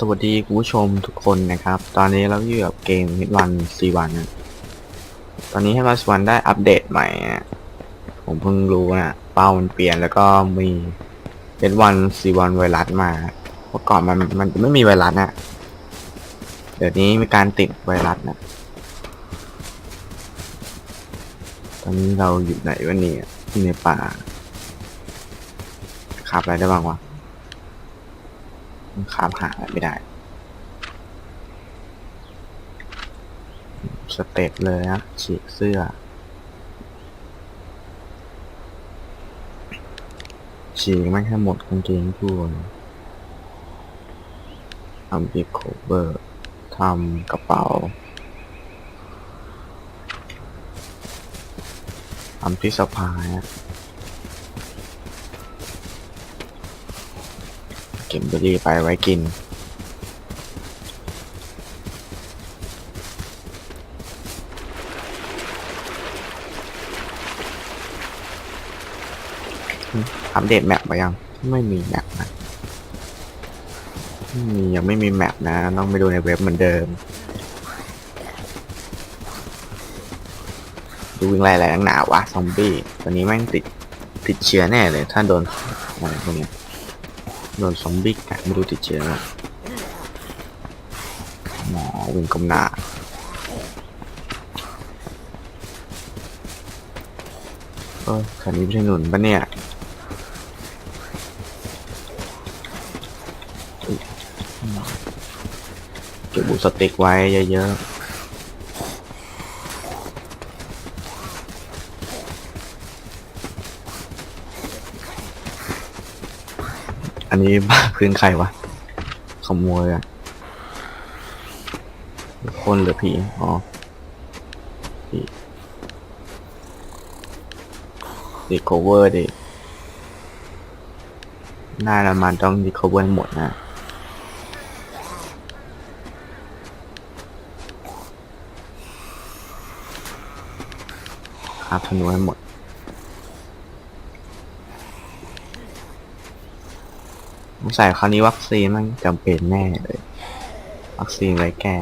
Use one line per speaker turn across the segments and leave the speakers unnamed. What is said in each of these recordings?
สวัสดีคุณผู้ชมทุกคนนะครับ ตอนนี้เราอยู่กับเกมมิดวันซีวันตอนนี้ให้มาซีวันได้อัปเดตใหม่ผมเพิ่งรู้นะเป้ามันเปลี่ยนแล้วก็มีเมิดวันซีวันไวรัสมาเมื่อก่อนมันมันไม่มีไวรัสนะเดี๋ยวนี้มีการติดไวรัสนะตอนนี้เราอยู่ไหนวะเนี่ยอยู่ในป่าขับอะไรได้บ้างวะ ขามหาไม่ได้ สเต็ปเลยนะฉีกเสื้อ ฉีกไม่ให้หมดกางเกงทั่วทำบิ๊กโคเวอร์ทำกระเป๋าทำที่สะพายอะ เก็บเบอรี่ไปไว้กิน อัปเดตแมปมายัง ไม่มีแมปนะมียังไม่มีแมปนะ ต้องไปดูในเว็บเหมือนเดิม ดูวิ่งไล่อะไรหนาวะ ซอมบี้ตอนนี้แม่งติดติดเชื้อแน่เลย ถ้าโดนอะไรพวกนี้ โดนซอมบี้กัดไม่รู้ติดเชื้อหมอวิ่งกำหนาเออคันนี้ไม่ใช่หนุนปะเนี่ยเก็บบูสเต็กไว้เยอะๆ อันนี้บ้าพื้นใครวะ ขโมยอะคนหรือผี อ๋อผีดีโคเวอร์ดิหน้าละมันต้องดีโคเวอร์หมดนะหาธนูให้หมด สงสัยคราวนี้วัคซีนมันจำเป็นแน่เลย วัคซีนไว้แก้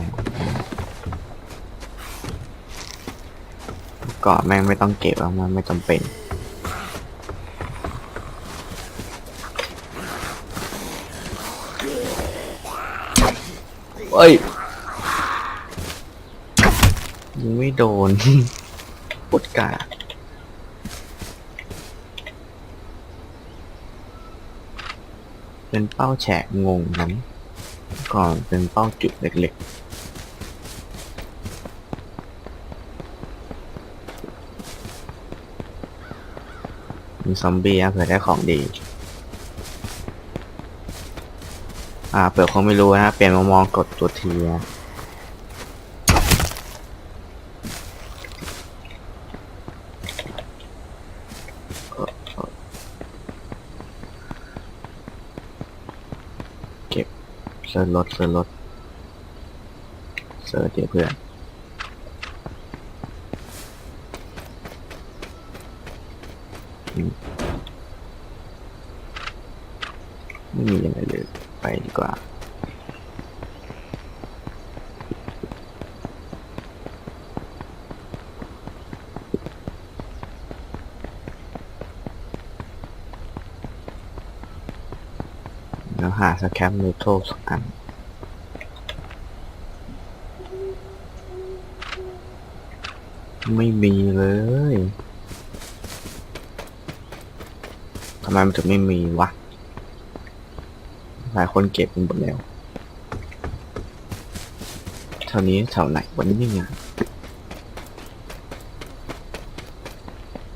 ก่อนแม่งไม่ต้องเก็บแล้วมันไม่จำเป็นเฮ้ยยิงไม่โดนปวดกา เป็นเป้าแฉกงงนั้น ก่อนเป็นเป้าจุดเล็กๆ มีซอมบี้นะเผื่อได้ของดี อ่าเปิดคงไม่รู้นะ เปลี่ยนมามองกดตัวทีนะ เก็บ เซิร์ชรถเซิร์ชรถเซิร์ชเดี๋ยวเพื่อนอืมไม่มีอะไรเลย ไปดีกว่า แล้วหาสแคปเมทัลสักอันไม่มีเลยทำไมมันถึงไม่มีวะ หลายคนเก็บกันหมดแล้วแถวนี้แถวไหนวันนี้ยังไง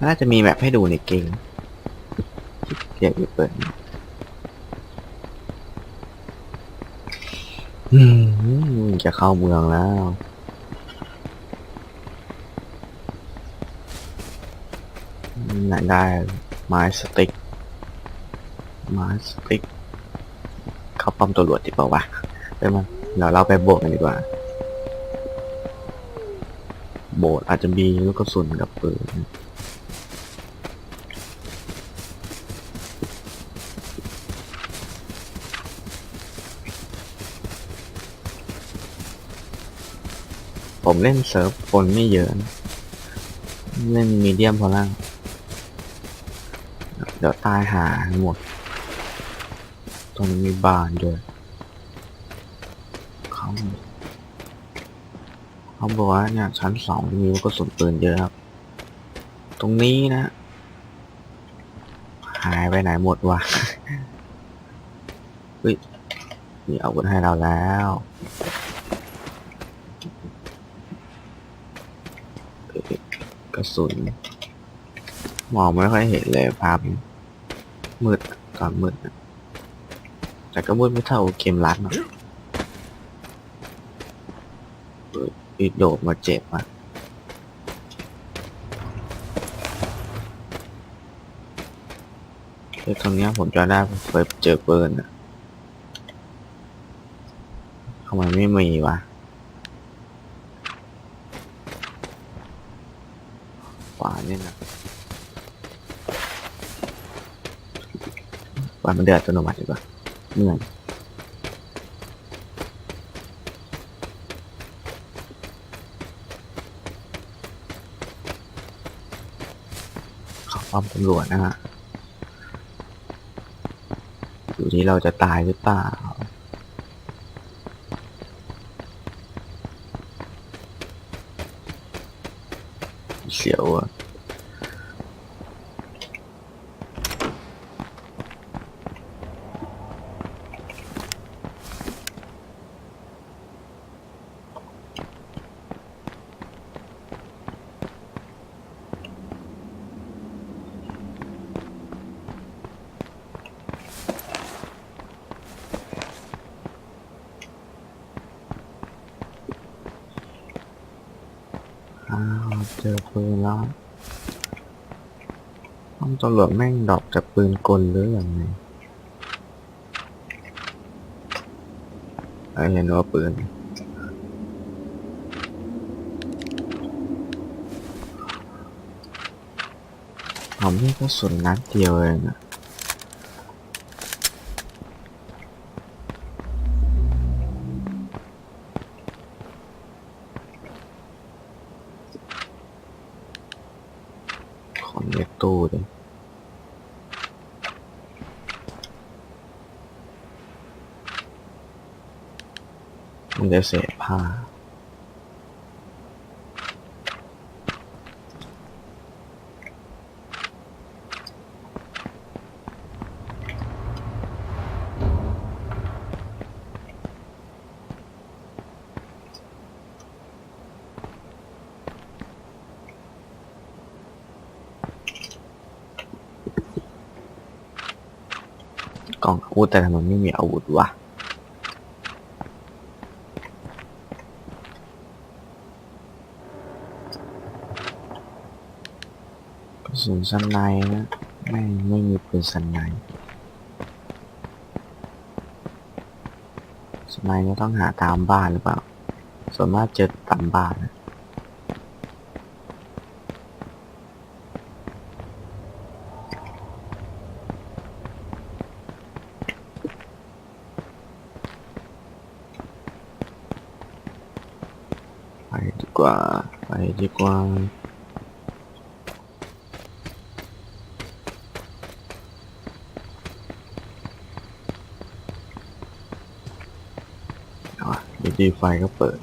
น่าจะมีแมปให้ดูในเกมเกียบเปิด อืมจะเข้าเมืองแล้วอยากได้ไม้สติ๊กไม้สติ๊ก เข้าป้อมตำรวจดีเปล่าวะไปมาเดี๋ยวเราไปโบสถ์กันดีกว่า โบสถ์อาจจะมีลูกกระสุนกับปืน ผมเล่นเซิร์ฟคนไม่เยอะนะเล่นมีเดียมพอล่างเดี๋ยวตายหาหมดตรงนี้มีบานด้วยเขาเขาบอกว่าเนี่ยชั้นสองมีกกระสุนปืนเยอะครับ ตรงนี้นะ หายไปไหนหมดวะเฮ้ยมีอาวุธให้เราแล้วเอ๊ะกระ สุน มองไม่ค่อยเห็นเลยภาพมืดตอนมืดแต่ก็มืดไม่เท่าเกมรัดหรอกเฮ้ยอีโดดมาเจ็บอะเฮ้ยตรงนี้ผมจะได้เคยเจอปืนอะทำไมไม่มีวะขวา นี่นะขวามันเดือดอัตโนมัติดีกว่าเหนื่อยขับป้อมตำรวจนะฮะอยู่ที่เราจะตายหรือเปล่าเสียวอะอ้าวเจ อปืนแล้วต้องตำรวจแม่งดอกจากปืนกลหรือยังไงไอ้เห็นว่าปืนผมนี่ก็สุนนัดเดียวเองอะคนเล็กตู้ดิ มันจะเศษผ้า กล่องอาวุธแต่ทำไมไม่มีอาวุธวะ กระ สุนสันในนะไม่ไม่มีปืนสันในสันในก็ต้องหาตามบ้านหรือเปล่าส่วนมากเจอตามบ้านนะไปดีกว่า ไปดีกว่า เอาวะอยู่ ดีไฟก็เปิด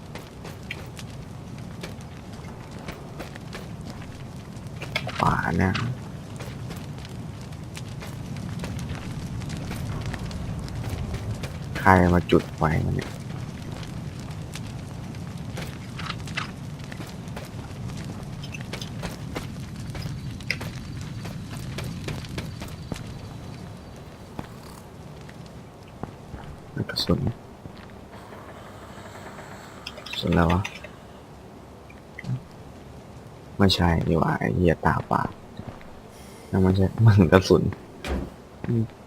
ขวานะใครมาจุดไฟมันเนี่ยกระสุน สุนแล้ววะไม่ใช่ดีว่าเหี้ยตาปล่านั่นไม่ใช่มันกระสุน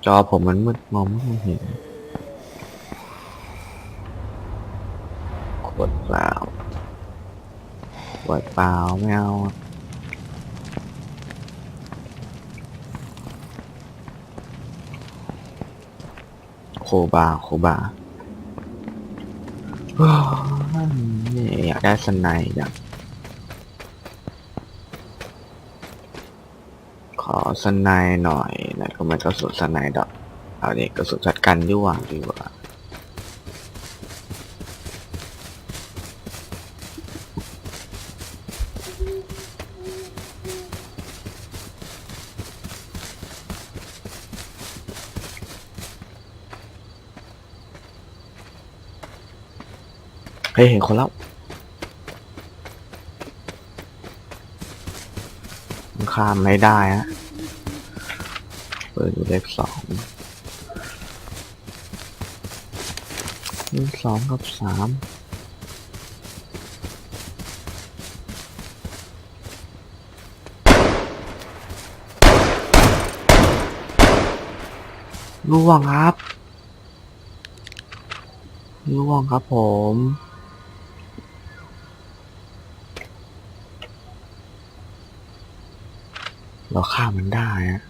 จอผมมันมืดมองไม่เห็นขวดเปล่าขวดเปล่าไม่เอาโคบาโคบาโอ้ยม นี่อยากได้สไนด์อยากขอสไนด์หน่อยนะก็มันก็สุดสไนด์ดอกเอาเด็กก็สุดจัดกันด้วยดีกว่า เฮ้ยเห็นคนแล้วมันข้ามไม่ได้ฮะเปิดดูเลขสองเลขสองกับสามล่วงครับล่วงครับผม เราฆ่ามันได้อะ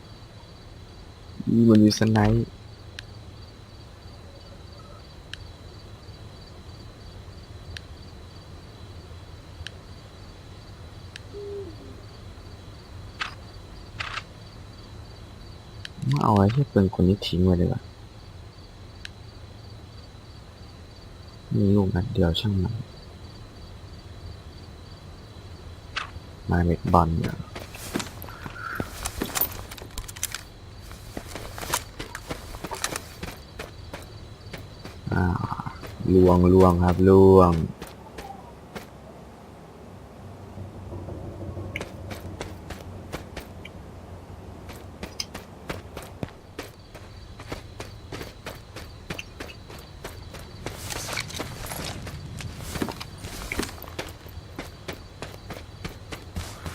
นี่มันมีสไนป์มาเอาไว้ที่เปืนคนนี้ทิ้งไว้เลยว่ะมีลูกนัดเดียวช่างมันมาเม็ดบอลเนี่ย อ่าลวงลวงครับลวง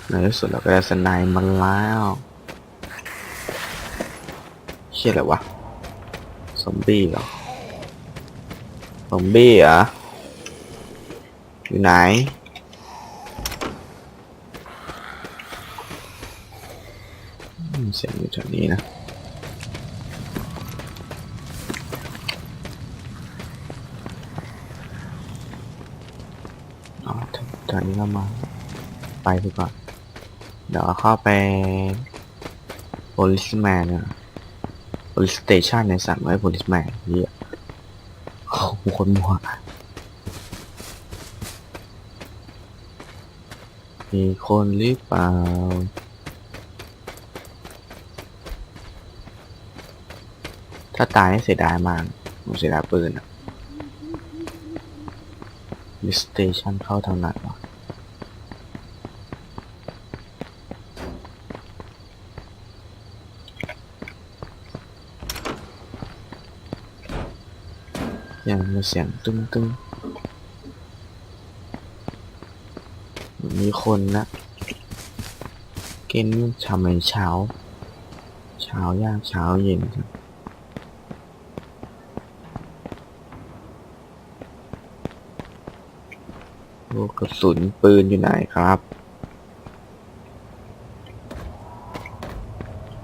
ในที่สุดเราก็ได้สนด์มันแล้วเชี่ยอะไรวะ ซอมบี้เหรอ ซอมบี้เหรออยู่ไหนอืมเสียงอยู่แถวนี้นะอ๋อแถวแถวนี้ก็มา ไปดีกว่าเดี๋ยวเข้าไป policeman นี่ย police station ในสั่งไว้ policeman เยอ้โหคนมัวมีคนหรือเปล่า ถ้าตายนี่เสียดายมากผมเสียดายปืนอะมิสเตชันเข้าทางไหนวะ ยังมีเสียงตึ้งตึ้งมีคนนะเกณฑ์มันทำในเช้า เช้ายากเช้าเย็นครับลูกกระสุนปืนอยู่ไหนครับ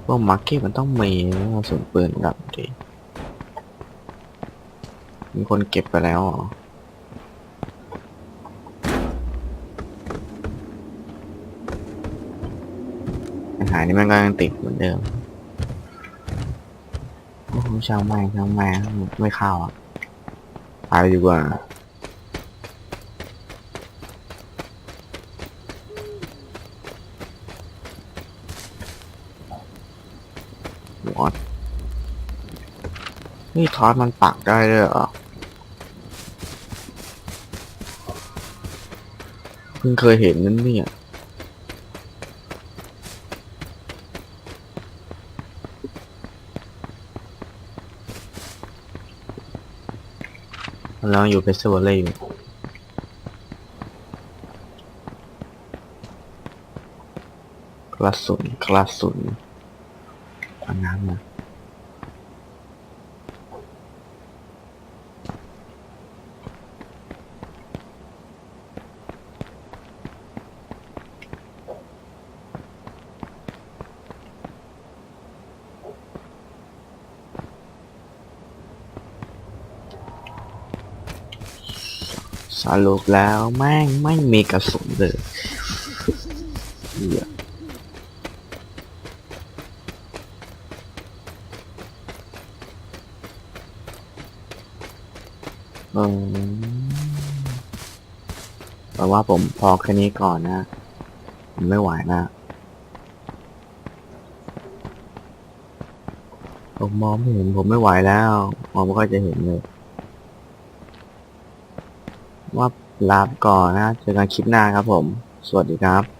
พวกมาร์เก็ตมันต้องมีกระสุนปืนดับดี มีคนเก็บไปแล้วเหรอปัญหานี้มันก็ยังติดเหมือนเดิม โอ้โหชางแม่ชางแม่ไม่เข้าอะไปดีกว่าวอดนี่ทอสมันปักได้ด้วยเหรอ เพิ่งเคยเห็นนั่นเนี่ยแล้วอยู่เฟสติวัลเลยอยู่กระสุนกระสุนเอาน้ำมา รุปแล้วแม่งไม่มีกระสุนเลยเหี้ยเออแต่ว่าผมพอแค่นี้ก่อนนะ ผมไม่ไหวนะ ผมมองไม่เห็นผมไม่ไหวแล้ว มองไม่ค่อยจะเห็นเลย ว่าลาไปก่อนนะเจอกันคลิปหน้าครับผม สวัสดีครับ